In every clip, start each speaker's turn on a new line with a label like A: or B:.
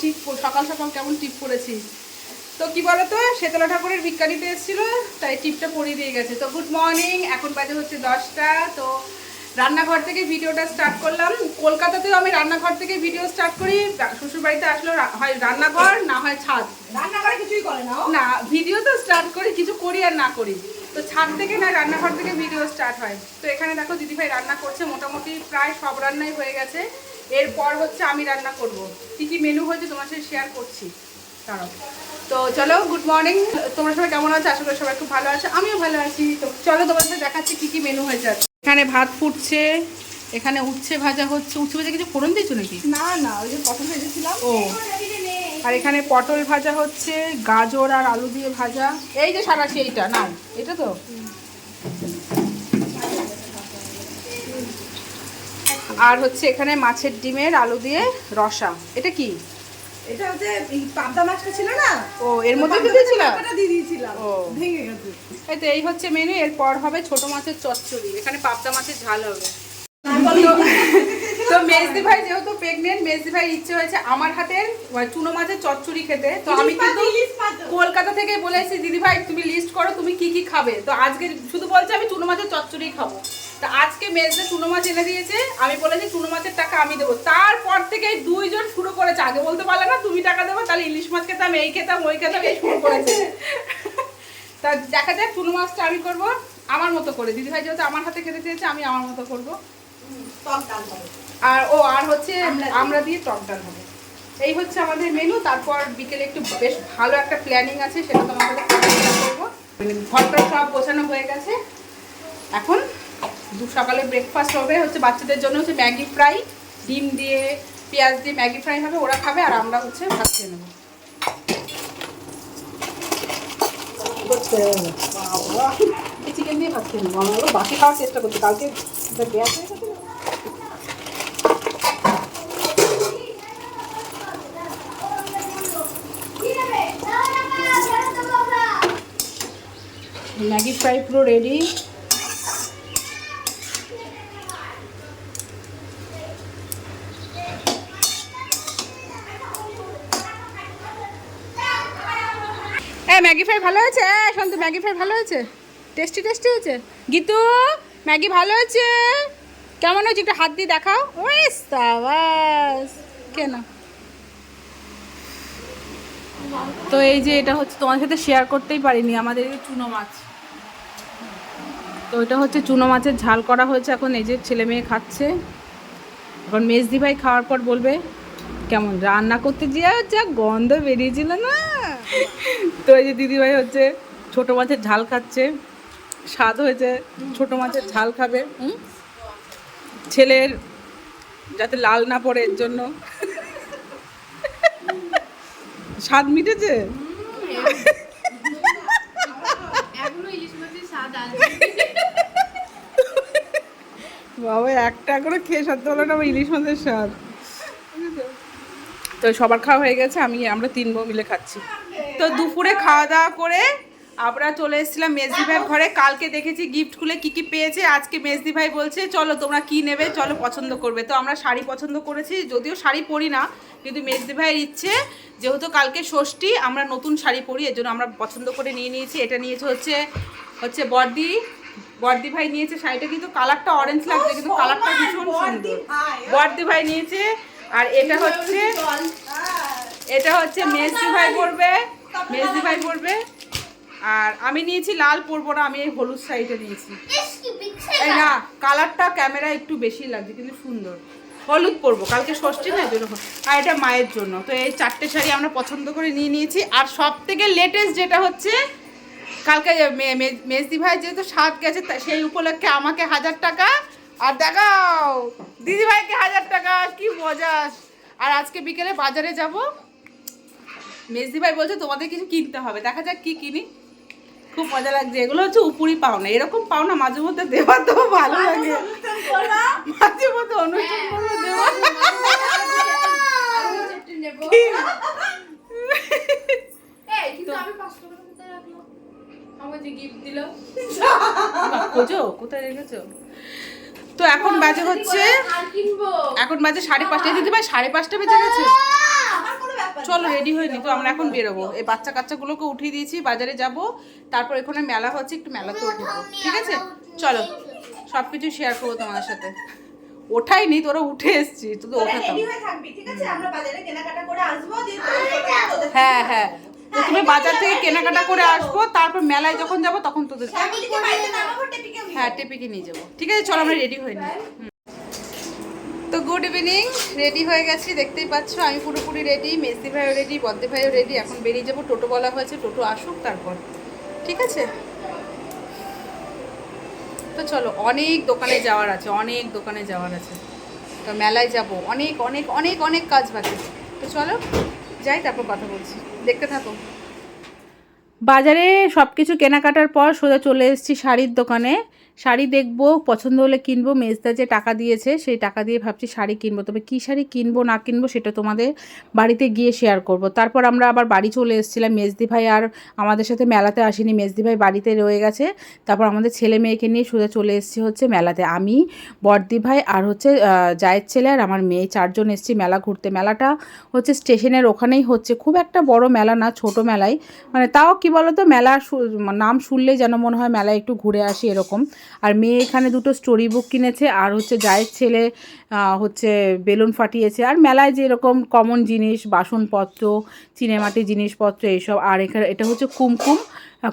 A: ঠিক সকাল সকাল কেমন টিপ পড়েছি। তো কি বলতো শীতলা ঠাকুরের ভিক্ষা নিতে এসেছিল তাই টিপটা পরিয়ে দিয়ে গেছে। তো গুড মর্নিং এখন বাজে হচ্ছে দশটা। তো রান্নাঘর থেকে ভিডিওটা স্টার্ট করলাম। কলকাতাতেও আমি রান্নাঘর থেকে ভিডিও স্টার্ট করি। শ্বশুর বাড়িতে আসলেও হয় রান্নাঘর না হয় ছাদ।
B: রান্নাঘরে কিছুই করে না।
A: না ভিডিও তো স্টার্ট করি কিছু করি আর না করি। তো ছাদ থেকে না রান্নাঘর থেকে ভিডিও স্টার্ট হয়। তো এখানে দেখো দিদিভাই রান্না করছে মোটামুটি প্রায় সব রান্নাই হয়ে গেছে। এরপর হচ্ছে আমি রান্না করব। কি কি মেনু হয়েছে তোমার সাথে শেয়ার করছি। দাঁড়াও। তো চলো গুড মর্নিং তোমরা সবাই কেমন আছো? আশা করি সবাই খুব ভালো আছে। আমিও ভালো আছি। তো চলো তোমার সাথে দেখাচ্ছি কী কী মেনু হয়েছে। এখানে ভাত ফুটছে এখানে উচ্ছে ভাজা হচ্ছে। উচ্ছে ভাজা কিছু ফোড়ন দিয়েছ নাকি?
B: না না ওই যে পটল ভেজেছিলাম।
A: ও। আর এখানে পটল ভাজা হচ্ছে গাজর আর আলু দিয়ে ভাজা। এই যে সারাশি এইটা না এটা তো? আর হচ্ছে এখানে মাছের ডিমের আলু দিয়ে রসা। এটা কি?
B: এটা হচ্ছে পাবদা মাছটা ছিল না?
A: ও এর মধ্যে দিয়েছিলাম।
B: দিয়ে দিয়েছিলাম।
A: ও।
B: ভেঙে গেছে।
A: এই তো এই হচ্ছে মেনু এরপর হবে ছোট মাছের চচ্চড়ি। এখানে পাবদা মাছের ঝাল হবে। তো মেজদি ভাই যেহেতু প্রেগনেন্ট মেজদি ভাই ইচ্ছে হয়েছে আমার হাতের মানে চুনো মাছের চচ্চড়ি খেতে। তো আমি কিন্তু কলকাতা থেকে বলে এসেছি দিদি ভাই তুমি লিস্ট করো তুমি কি কি খাবে? তো আজকে শুধু বলছে আমি চুনো মাছের চচ্চড়ি খাব। তো আজকে মেজদে চুনো মাছ এনে দিয়েছে আমি বলেছি চুনো মাছের টাকা আমি দেবো। তারপর থেকে দুইজন শুরু করেছে আগে বলতে পারলে না তুমি টাকা দেবো তাহলে ইলিশ মাছ খেতাম এই খেতাম ওই খেতাম এই শুরু করেছে। তা দেখা যাক চুনো মাছটা আমি করব আমার মতো করে। দিদি ভাই যেহেতু আমার হাতে খেতে চেয়েছে আমি আমার মতো করব। আর ও আর হচ্ছে
B: আমরা দিয়ে।
A: টক ডাল হবে। এই হচ্ছে আমাদের মেনু তারপর বিকেলে একটু বেশ ভালো একটা প্ল্যানিং আছে সেটা তোমাদের করব। ঘরটা সব গোছানো হয়ে গেছে। এখন দু সকালে ব্রেকফাস্ট হবে, হচ্ছে বাচ্চাদের জন্য হচ্ছে ম্যাগি ফ্রাই, ডিম দিয়ে পেঁয়াজ দিয়ে ম্যাগি ফ্রাই হবে, ওরা খাবে আর আমরা হচ্ছে ভাত খেয়ে নেব। চিকেন দিয়ে ভাত খেয়ে নেব। আমরা বাকি খাওয়ার চেষ্টা করছি। কালকে গ্যাস হয়ে গেছে ম্যাগি ফ্রাই পুরো রেডি ম্যাগি ফ্রাই ভালো হয়েছে? শান্ত ম্যাগি ফ্রাই ভালো হয়েছে? টেস্টি টেস্টি হয়েছে? গীতু, ম্যাগি ভালো হয়েছে? কেমন হয়েছে? একটু হাত দিয়ে দেখাও। ওই সাবাস। কেন? তো এই যে এটা হচ্ছে তোমার সাথে শেয়ার করতেই পারিনি, আমাদের এই চুনো মাছ। তো এটা হচ্ছে চুনো মাছের ঝাল করা হয়েছে এখন, এই যে ছেলে মেয়ে খাচ্ছে। এখন মেজদি ভাই খাওয়ার পর বলবে, কেমন রান্না করতে? গিয়ে যা গন্ধ বেরিয়েছিল না। তো এই যে দিদিভাই হচ্ছে ছোট মাছের ঝাল খাচ্ছে স্বাদ হয়েছে ছোট মাছের ঝাল খাবে। ছেলের যাতে লাল না পড়ে এর জন্য। স্বাদ মিটেছে? বাবা একটা করে খেয়ে সত্যি হলো না ইলিশ মাছের স্বাদ। তো সবার খাওয়া হয়ে গেছে আমি আমরা তিন বউ মিলে খাচ্ছি। তো দুপুরে খাওয়া দাওয়া করে আমরা চলে এসেছিলাম মেজদি ভাইয়ের ঘরে। কালকে দেখেছি গিফট খুলে কি কি পেয়েছে। আজকে মেজদি ভাই বলছে চলো তোমরা কি নেবে? চলো পছন্দ করবে। তো আমরা শাড়ি পছন্দ করেছি যদিও শাড়ি পরি না কিন্তু মেজদি ভাইয়ের ইচ্ছে যেহেতু কালকে ষষ্ঠী আমরা নতুন শাড়ি পরি এর জন্য আমরা পছন্দ করে নিয়ে নিয়েছি। এটা নিয়েছে হচ্ছে হচ্ছে বর্দি। বর্দি ভাই নিয়েছে শাড়িটা কিন্তু কালারটা অরেঞ্জ লাগছে কিন্তু কালারটা ভীষণ সুন্দর। বর্দি ভাই নিয়েছে আর এটা হচ্ছে এটা হচ্ছে মেজদি ভাই পরবে। মেজদি ভাই পরবে। আর আমি নিয়েছি লাল পরবো না আমি এই হলুদ শাড়িটা নিয়েছি। এই না কালারটা ক্যামেরা একটু বেশি লাগছে কিন্তু সুন্দর। হলুদ পরবো কালকে ষষ্ঠী না জন্য আর এটা মায়ের জন্য। তো এই চারটে শাড়ি আমরা পছন্দ করে নিয়ে নিয়েছি। আর সব থেকে লেটেস্ট যেটা হচ্ছে কালকে মেজদি ভাই যেহেতু সাত গেছে সেই উপলক্ষে আমাকে হাজার টাকা আর দেখাও দিদি ভাইকে হাজার টাকা কি মজা। আর আজকে বিকেলে বাজারে যাব। মেজদি ভাই বলছে তোমাদের কিছু কিনতে হবে। দেখা যাক কি কিনি। খুব মজা লাগছে। এগুলো হচ্ছে উপরি পাওনা। এরকম পাওনা মাঝে মধ্যে দেওয়া তো ভালো লাগে। মাঝে মধ্যে অনুষ্ঠান করব দেওয়া খোঁজো কোথায় রেখেছো? তো এখন বাজে হচ্ছে এখন বাজে সাড়ে পাঁচটা দিদি ভাই সাড়ে পাঁচটা বেজে গেছে। চলো রেডি হয়ে তো আমরা এখন বেরোবো। এই বাচ্চা কাচ্চাগুলোকে উঠিয়ে দিয়েছি বাজারে যাব। তারপর এখানে মেলা হচ্ছে একটু মেলাতেও ঢুকবো ঠিক আছে? চলো সব কিছু শেয়ার করব তোমাদের সাথে। ওঠাইনি তোরা উঠে এসছি তুই ওঠাতাম
B: রেডি হয়ে থাকবি ঠিক আছে? আমরা বাজারে কেনাকাটা করে আসব দিয়ে তোদের সাথে তোদের
A: হ্যাঁ হ্যাঁ। তো তুমি বাজার থেকে কেনাকাটা করে আসব তারপর মেলায় যখন যাব তখন তোদের হ্যাঁ টেপিকে নিয়ে যাব। ঠিক আছে চলো আমরা রেডি হয়ে নিই। তো গুড ইভিনিং রেডি হয়ে গেছি, দেখতেই পাচ্ছ, আমি পুরোপুরি রেডি মেসদি ভাইও রেডি বদ্দে ভাইও রেডি এখন বেরিয়ে যাব, টোটো বলা হয়েছে, টোটো আসুক তারপর, ঠিক আছে? তো চলো, অনেক দোকানে যাওয়ার আছে, অনেক দোকানে যাওয়ার আছে, তো মেলায় যাব, অনেক অনেক অনেক অনেক কাজ বাকি, তো চলো, যাই, তারপর কথা বলছি, দেখতে থাকো। বাজারে সব কিছু কেনাকাটার পর সোজা চলে এসেছি শাড়ির দোকানে। শাড়ি দেখব, পছন্দ হলে কিনবো। মেজদা যে টাকা দিয়েছে, সেই টাকা দিয়ে ভাবছি শাড়ি কিনবো। তবে কী শাড়ি কিনবো, না কিনবো, সেটা তোমাদের বাড়িতে গিয়ে শেয়ার করব। তারপর আমরা আবার বাড়ি চলে এসেছিলাম মেজদি ভাই আর আমাদের সাথে মেলাতে আসেনি। মেজদি ভাই বাড়িতে রয়ে গেছে। তারপর আমাদের ছেলে মেয়েকে নিয়ে সোজা চলে এসেছি হচ্ছে মেলাতে। আমি, বর্দি ভাই আর হচ্ছে জায়ের ছেলে আর আমার মেয়ে। চারজন এসেছি মেলা ঘুরতে। মেলাটা হচ্ছে স্টেশনের ওখানেই হচ্ছে। খুব একটা বড় মেলা না, ছোট মেলায় মানে তাও কি বলতো, মেলা নাম শুনলেই যেন মনে হয় মেলায় একটু ঘুরে আসি এরকম। আর মেয়ে এখানে দুটো স্টোরি বুক কিনেছে, আর হচ্ছে জায়ের ছেলে হচ্ছে বেলুন ফাটিয়েছে। আর মেলায় যে এরকম কমন জিনিস, বাসনপত্র চিনেমাটি জিনিসপত্র, এইসব। আর এখানে এটা হচ্ছে কুমকুম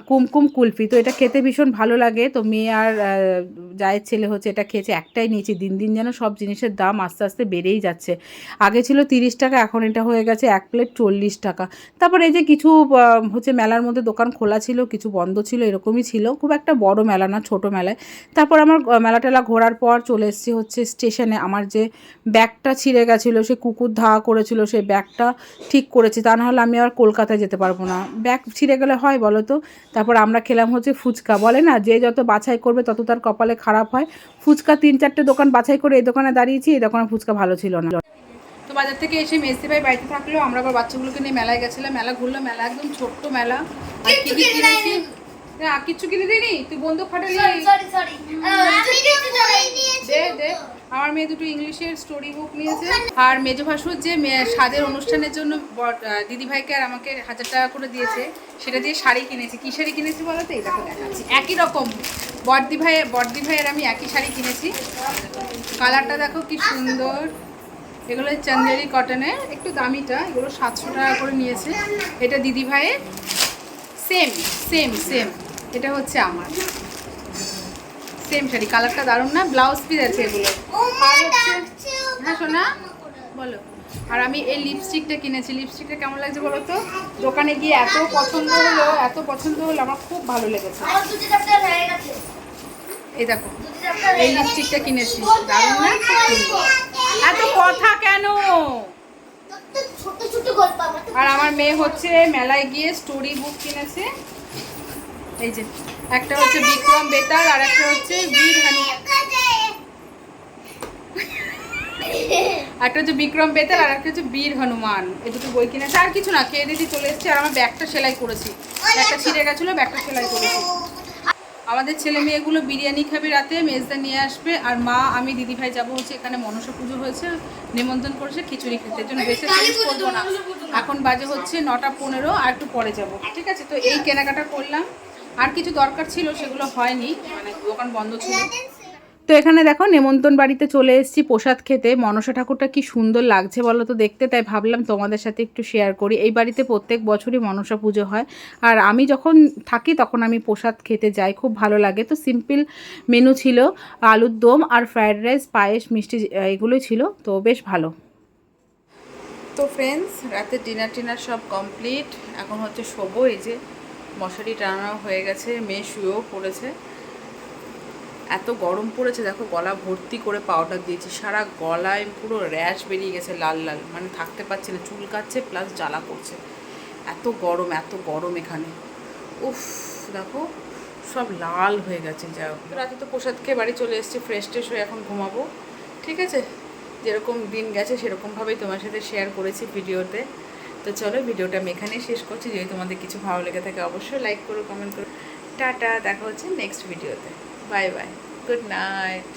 A: কুমকুম কুলফি। তো এটা খেতে ভীষণ ভালো লাগে। তো মেয়ে আর জায়ের ছেলে হচ্ছে এটা খেয়েছে একটাই নিয়েছি। দিন দিন যেন সব জিনিসের দাম আস্তে আস্তে বেড়েই যাচ্ছে। আগে ছিল তিরিশ টাকা, এখন এটা হয়ে গেছে এক প্লেট চল্লিশ টাকা। তারপর এই যে কিছু হচ্ছে মেলার মধ্যে দোকান খোলা ছিল, কিছু বন্ধ ছিল, এরকমই ছিল। খুব একটা বড় মেলা না, ছোট মেলায়। তারপর আমার মেলা টেলা ঘোরার পর চলে এসেছি হচ্ছে স্টেশনে। আমার যে ব্যাগটা ছিঁড়ে গেছিল, সে কুকুর ধাওয়া করেছিল, সে ব্যাগটা ঠিক করেছি, তা নাহলে আমি আর কলকাতায় যেতে পারব না। ব্যাগ ছিঁড়ে গেলে হয় বলো তো? তারপর আমরা খেলাম হচ্ছে ফুচকা। বলে না, যে যত বাছাই করবে তত তার কপালে খারাপ হয়। ফুচকা তিন চারটে দোকান বাছাই করে এই দোকানে দাঁড়িয়েছি, এই দোকানে ফুচকা ভালো ছিল না। তো বাজার থেকে এসে মেসি ভাই বাড়িতে থাকলেও আমরা আবার বাচ্চাগুলোকে নিয়ে মেলায় গেছিলাম। মেলা ঘুরলো মেলা একদম ছোট্ট মেলা। আর কি কি কিনেছি? না কিচ্ছু কিনে দিনি তুই বন্দুক ফাটালি। দে দে। আমার মেয়ে দুটো ইংলিশের স্টোরি বুক নিয়েছে। আর মেজো ভাসুর যে সাজের অনুষ্ঠানের জন্য দিদি ভাইকে আর আমাকে হাজার টাকা করে দিয়েছে সেটা দিয়ে শাড়ি কিনেছি। কি শাড়ি কিনেছি বলো তো? দেখো দেখাচ্ছি। একই রকম। বর্দি ভাই বর্দি ভাইয়ের আমি একই শাড়ি কিনেছি। কালারটা দেখো কি সুন্দর। এগুলো চান্দেরি কটনের একটু দামিটা এগুলো সাতশো টাকা করে নিয়েছে। এটা দিদি ভাইয়ের। Same same same. এটা হচ্ছে আমার। সেম শাড়ি কালারটা দারুণ না? ব্লাউজ পিস আছে এগুলো। হ্যাঁ শোনা বলো। আর আমি এই লিপস্টিকটা কিনেছি। লিপস্টিকটা কেমন লাগছে বলো তো? দোকানে গিয়ে এত পছন্দ হলো এত পছন্দ হলো আমার খুব ভালো লেগেছে। এই দেখো এই লিপস্টিকটা কিনেছি। দারুণ না? এত কথা কেন? আর আমার মেয়ে হচ্ছে মেলায় গিয়ে স্টোরি বুক কিনেছে। এই যে, একটা হচ্ছে বিক্রম বেতাল আর একটা হচ্ছে বীর হানু। একটা হচ্ছে বিক্রম বেতাল আর একটা হচ্ছে বীর হনুমান। এই দুটো বই কিনেছে। আর কিছু না, খেয়ে দিয়েছি চলে এসেছি আর আমার ব্যাগটা সেলাই করেছি। ব্যাগটা ছিঁড়ে গেছিল, ব্যাগটা সেলাই করেছি। আমাদের ছেলে মেয়েগুলো বিরিয়ানি খাবে রাতে, মেজদা নিয়ে আসবে আর মা, আমি দিদি ভাই যাব হচ্ছে এখানে মনসা পুজো হয়েছে নিমন্ত্রণ করেছে খিচুড়ি খেতে। জন্য বেশি চেঞ্জ করব না। এখন বাজে হচ্ছে নটা পনেরো, আর একটু পরে যাব। ঠিক আছে, তো এই কেনাকাটা করলাম। আর কিছু দরকার ছিল সেগুলো হয়নি। মানে দোকান বন্ধ ছিল। তো এখানে দেখো নেমন্তন বাড়িতে চলে এসেছি প্রসাদ খেতে। মনসা ঠাকুরটা কি সুন্দর লাগছে বলো তো দেখতে তাই ভাবলাম তোমাদের সাথে একটু শেয়ার করি। এই বাড়িতে প্রত্যেক বছরই মনসা পুজো হয়। আর আমি যখন থাকি তখন আমি প্রসাদ খেতে যাই খুব ভালো লাগে। তো সিম্পল মেনু ছিল আলুর দম আর ফ্রায়েড রাইস পায়েস মিষ্টি এগুলোই ছিল। তো বেশ ভালো। তো ফ্রেন্ডস রাতে ডিনার টিনার সব কমপ্লিট এখন হচ্ছে শোবো এই যে মশারি টানানো হয়ে গেছে, মেয়ে শুয়েও পড়েছে। এত গরম পড়েছে, দেখো গলা ভর্তি করে পাউডার দিয়েছি। সারা গলায় পুরো র্যাশ বেরিয়ে গেছে লাল লাল মানে থাকতে পারছে না, চুল কাচ্ছে প্লাস জ্বালা করছে। এত গরম এত গরম এখানে। উফ, দেখো সব লাল হয়ে গেছে যা রাতে তো প্রসাদ খেয়ে বাড়ি চলে এসেছি ফ্রেশ ট্রেশ হয়ে এখন ঘুমাবো। ঠিক আছে? যেরকম দিন গেছে, সেরকমভাবেই তোমার সাথে শেয়ার করেছি ভিডিওতে। তো চলো ভিডিওটা আমি এখানেই শেষ করছি। যদি তোমাদের কিছু ভালো লেগে থাকে অবশ্যই লাইক করো কমেন্ট করো। টাটা, দেখা হচ্ছে নেক্সট ভিডিওতে বাই বাই গুড নাইট